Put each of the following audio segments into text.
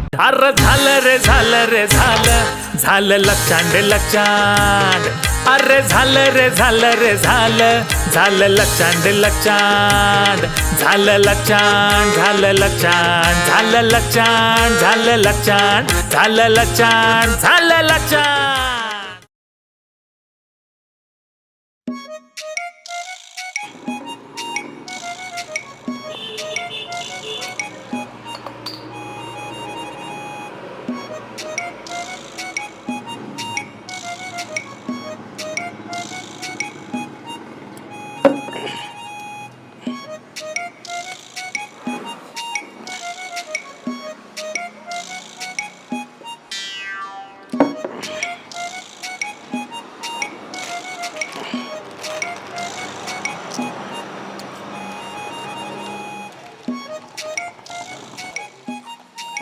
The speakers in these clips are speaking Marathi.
अरे झालं रे झालं रे झालं झालं लक्षांड लक्षांड. अरे झालं रे झालं रे झालं झालं लक्षांड लक्षांड. झालं लक्षांड झालं लक्षांड झालं लक्षांड झालं लक्षांड झालं लक्षांड झालं लक्षांड.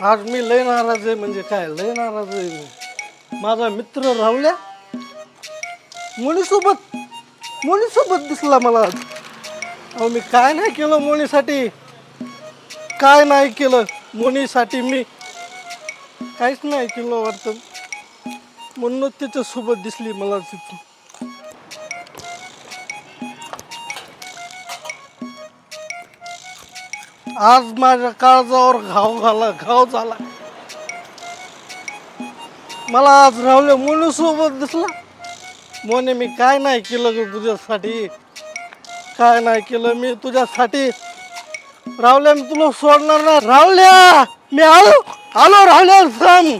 आज मी लय नाराज आहे म्हणजे काय लय नाराज आहे मी. माझा मित्र राहुल्या मुलीसोबत मुलीसोबत दिसला मला आज. अहो मी काय नाही केलं मुलीसाठी? काय नाही केलं मुलीसाठी मी? काहीच नाही केलं वाटतं. म्हणूनच तिच्यासोबत दिसली मला तिथून आज माझ्या काळजावर घाव घाला घाव झाला. मला आज राहुल्या मुलीसोबत दिसला. मोने मी काय नाही केलं ग तुझ्यासाठी? काय नाही केलं मी तुझ्यासाठी? राहुल्या मी तुला सोडणार नाही. राहुल्या मी आलो. आलो राहुल्या सांग.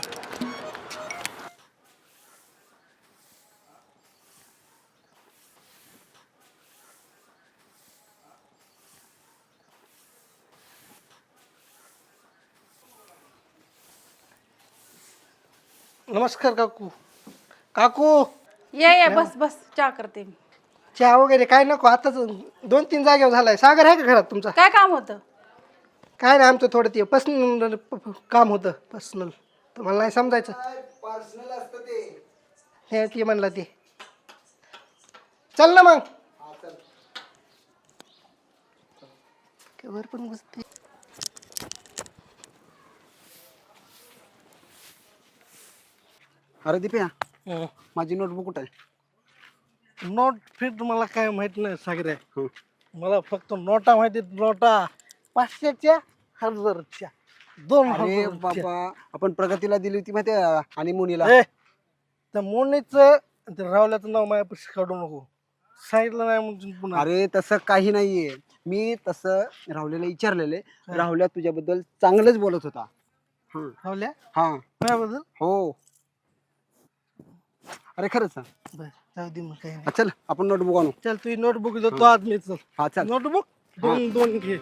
नमस्कार काकू. काकू! ये ये बस बस चहा करते मी. चहा वगैरे काय नको आताच दोन तीन जागेवर झालाय. सागर आहे का घरात तुमचा? काय काम होतं? काय नाही आमचं थोडं ते पर्सनल काम होतं पर्सनल तुम्हाला नाही समजायचं? हे ते म्हणलं ते. चल ना मग. वर पण बसते अरे दिप्या माझी नोटबुक कुठं आहे? नोट फिट मला काय माहीत नाही सागरे. हं. मला फक्त नोटा माहिती नोटा. पाचशेच्या हजारच्या दोन अरे हजारच्या. बाबा आपण प्रगतीला दिली होती माहिती आणि मुनीला ए, त्या मोनीचं रावल्याचं नाव माझ्यापाशी काढू नको. सांगितलं नाही म्हणजे पुन्हा. अरे तसं काही नाहीये. मी तसं राहुल्याला विचारलेले राहुल्या तुझ्याबद्दल चांगलंच बोलत होता. हं. रावल्या हा. माझ्याबद्दल? हो. अरे खरंच. बरं जाऊ दे मग काही नाही. हा, चल आपण नोटबुक आणू. चल तुझी नोटबुक देतो आज मी चल हा चल. नोटबुक दोन दोन घे.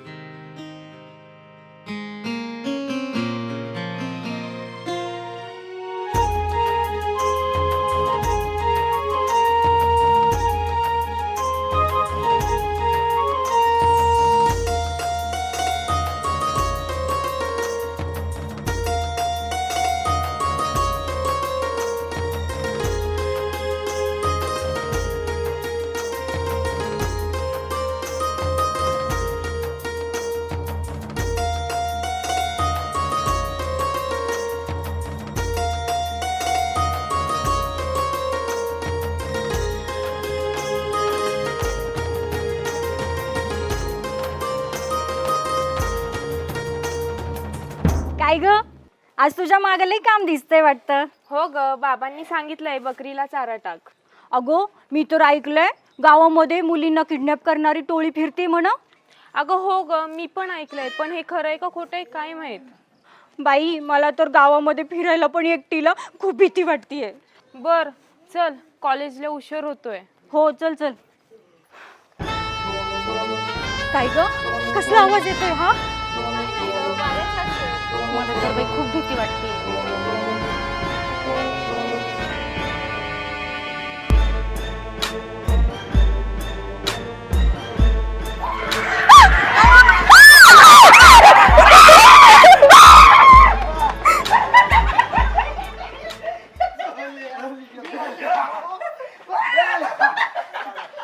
काय ग? आज तुझ्या मागे लई काम दिसतंय वाटतं. हो ग बाबांनी सांगितलंय बकरीला चारा टाक. अगो मी तर ऐकलंय गावामध्ये मुलींना किडनॅप करणारी टोळी फिरते म्हण. अगं हो ग मी पण ऐकलंय पण हे खरंय का खोटंय काय माहीत? बाई मला तर गावामध्ये फिरायला पण एकटीला खूप भीती वाटतीये. बर चल कॉलेजला उशीर होतोय. हो चल चल. काय ग? कसला आवाज येतोय हा? मला तर बाई खूप भीती वाटते.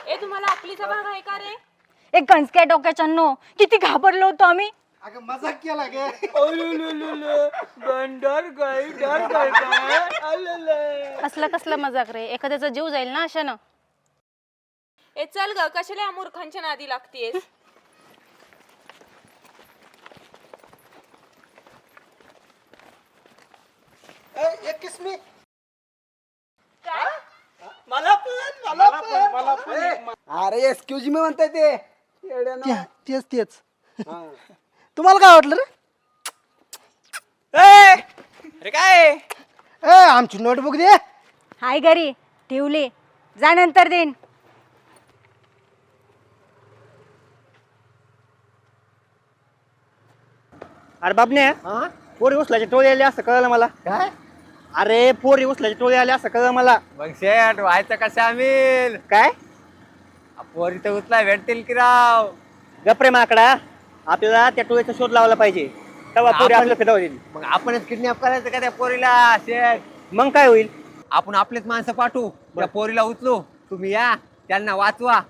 ए तुम्हाला आपलीचा भाग आहे का रे? एक गंजक्या डोक्याच्या नो. किती घाबरलो होतो आम्ही. अगं मजाक केला गे. असला कसला मजाक रे? एखाद्याचा जीव जाईल ना अशानं? ए चल ग कशाला या मूर्खांच्या नादी लागतीयस? एक किसमी मला पण मला पण. मला पण. अरे एक्सक्यूज मी म्हणताय ते. तेच तेच. तुम्हाला काय वाटलं रे? अरे काय? ए आमची नोटबुक दे. हाय घरी ठेवले. जा नंतर देईन. अरे बाबने पोरी उचलायचे टोळी आले असं कळलं मला. काय? अरे पोरी उचलायचे टोळी आले असं कळलं मला. मग शेट व्हायचं का सामील काय? पोरी तर उचला भेटतील की राव? गप्रे माकडा. आपल्याला त्या टोळीचा शोध लावला पाहिजे. तेव्हा पोरी आपण- आपल्याला फिरवा देईल मग आपणच किडनॅप करायचं का त्या पोरीला? मग काय होईल? आपण आपलेच माणसं पाठवू. त्या पोरीला उचलू. तुम्ही या त्यांना वाचवा.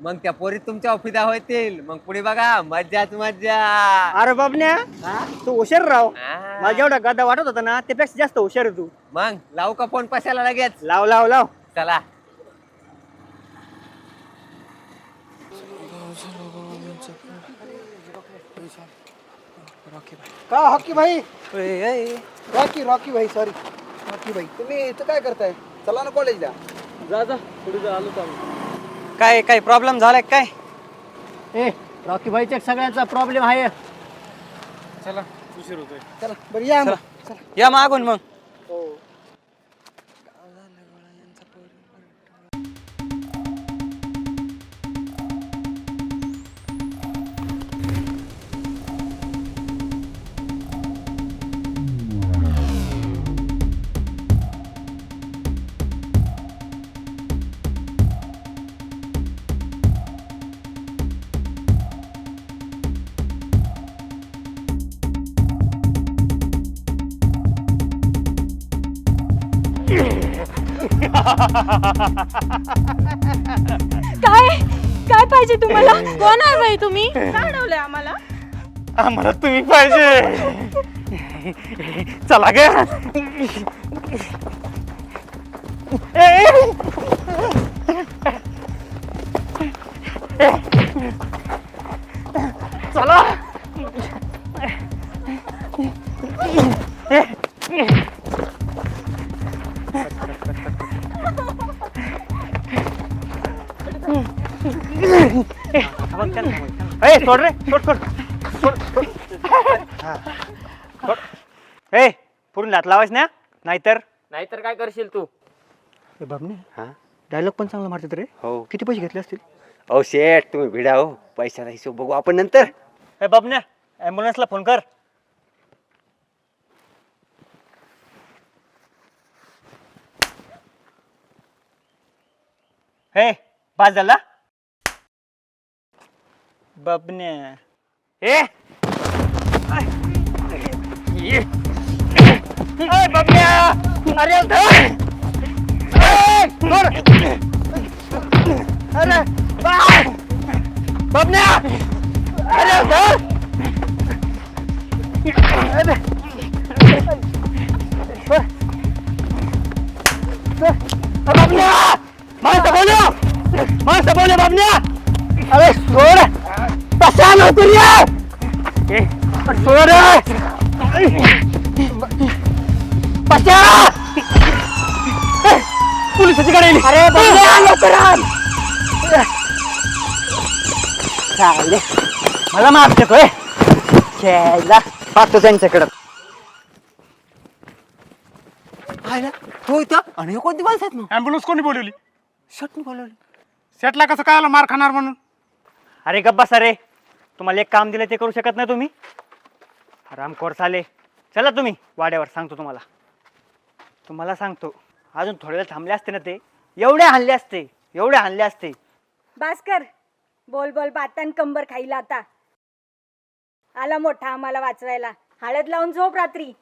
मग त्या पोरी तुमच्या फिदा होतील. मग पुढे बघा मज्जाच मज्जा. अरे बाबन्या तू हुशार राव. हा. मला जेवढा गदा वाटत होता ना त्यापेक्षा जास्त हुशार आहे तू. मग लावू का फोन पशाला लगेच? लाव लाव लाव. चला. का हॉकी भाई? रॉकी रॉकी भाई सॉरी रॉकी भाई तुम्ही इथं काय करताय? चला ना कॉलेजला काय काय प्रॉब्लेम झालाय काय? ए रॉकी भाईच्या सगळ्यांचा प्रॉब्लेम आहे. चला बरं या मग. चला. या मागून मग. काय? काय पाहिजे तुम्हाला? कोण आहे बाई तुम्ही? काय अडवलंय आम्हाला. आम्हाला तुम्ही पाहिजे. चला ग. चला. ए सोड रे सोड सोड सोड सोड सोड ए पुढून लात लावायच ना नाहीतर नाहीतर काय करशील तू बाबने डायलॉग पण चांगला मारतात रे हो किती पैसे घेतले असतील ओ शेट तुम्ही भिडा हो पैशाचा हिशोब बघू आपण नंतर ए बाबने ॲम्ब्युलन्सला फोन कर हे पास झाला बबने ए ये. ए, बबन्या! अरे धर! ए, धर! अरे बाय! बबन्या! अरे धर! अरे बाबन्या माणसं बोलू माणसं बोलू बाबन्या अरे सोड कशा नव्हती रे सोड पशा पोलिसाची गाडी आली. अरे लवकर. चालेल मला माफ देतोय खेळायला. पाहतो त्यांच्याकडं. हो इथं. आणि हे कोणती माणसं आहेत मग? ॲम्ब्युलन्स कोणी बोलवली? शटनी बोलवली. सेटला कसं काय मार खाणार म्हणून? अरे गप्पा सारे तुम्हाला एक काम दिलं ते करू शकत नाही तुम्ही? रामखोर साले चला तुम्ही वाड्यावर सांगतो तुम्हाला. तुम्हाला सांगतो अजून थोडे वेळ थांबले असते ना ते? एवढे हल्ले असते एवढे हल्ले असते. भास्कर बोल बोल बातान कंबर खाईला आता. आला मोठा आम्हाला वाचवायला. हळद लावून झोप रात्री.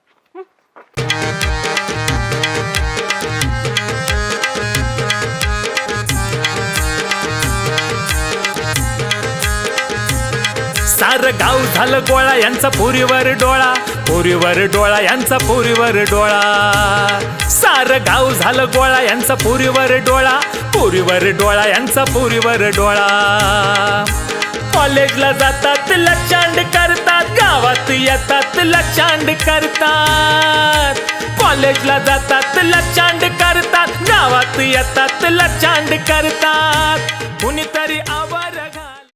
सार गाव झालं गोळा यांचा पुरीवर डोळा. पुरीवर डोळा यांचा पुरीवर डोळा. सार गाव झालं गोळा यांचा पुरीवर डोळा. पुरीवर डोळा यांचा पुरीवर डोळा. कॉलेजला जातात लचांड करतात. गावात येतात लचांड करतात. कॉलेजला जातात लचांड करतात. गावात येतात लचांड करतात. कुणीतरी आवाज